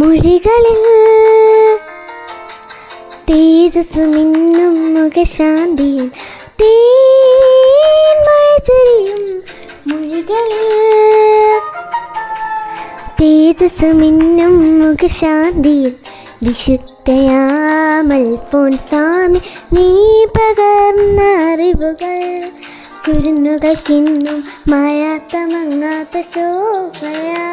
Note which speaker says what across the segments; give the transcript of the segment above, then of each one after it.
Speaker 1: മൊഴികളിൽ തേജസ് മിന്നും മുഖശാന്തിയിൽ തേൻമഴ ചൊരിയും മൊഴികളിൽ തേജസ് മിന്നും മുഖശാന്തിയിൽ വിശുദ്ധയാമൽ ഫോൺ സ്വാമി നീ പകർന്ന അറിവുകൾ കുരുന്നുകൾക്കിന്നും മായാത്ത മങ്ങാത്ത ശോഭയാ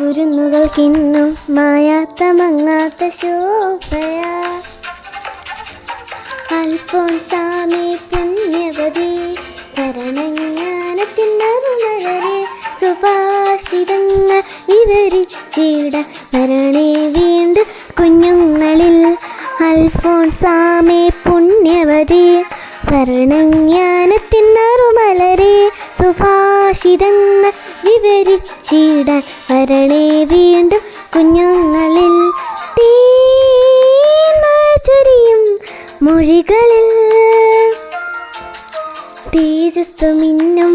Speaker 1: കുരുന്നുകൾക്കിന്നും മായാത്ത മങ്ങാത്ത ശോഭയാ. അൽഫോൻസാമി പുണ്യവതി ഭരണജ്ഞാനത്തിനറുമലരെ സുഭാഷിതങ്ങൾ വിവരിച്ചിട ഭരണേ വീണ്ടും കുഞ്ഞുങ്ങളിൽ. അൽഫോൻസാമി പുണ്യവതി ഭരണജ്ഞാനത്തിനറുമലരെ സുഭാഷിതങ്ങൾ വിവരിച്ചിടാൻ വരണേ വീണ്ടും കുഞ്ഞുങ്ങളിൽ. തീമഴ ചൊരിയും മൊഴികളിൽ. തേജസ് മിന്നും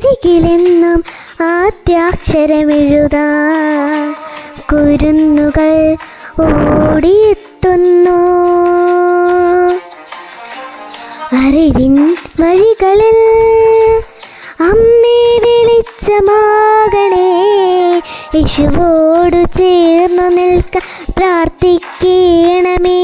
Speaker 1: അൽഫോൻസാമയ്ക്കരികിലെന്നും ആദ്യാക്ഷരമെഴുതാ. കുരുന്നുകൾ ഓടിയെത്തുന്നു. അറിവിൻ വഴികളിൽ അമ്മേ വെളിച്ചമാകണേ. യേശുവോടു ചേർന്നു നിൽക്ക പ്രാർത്ഥിക്കണമേ.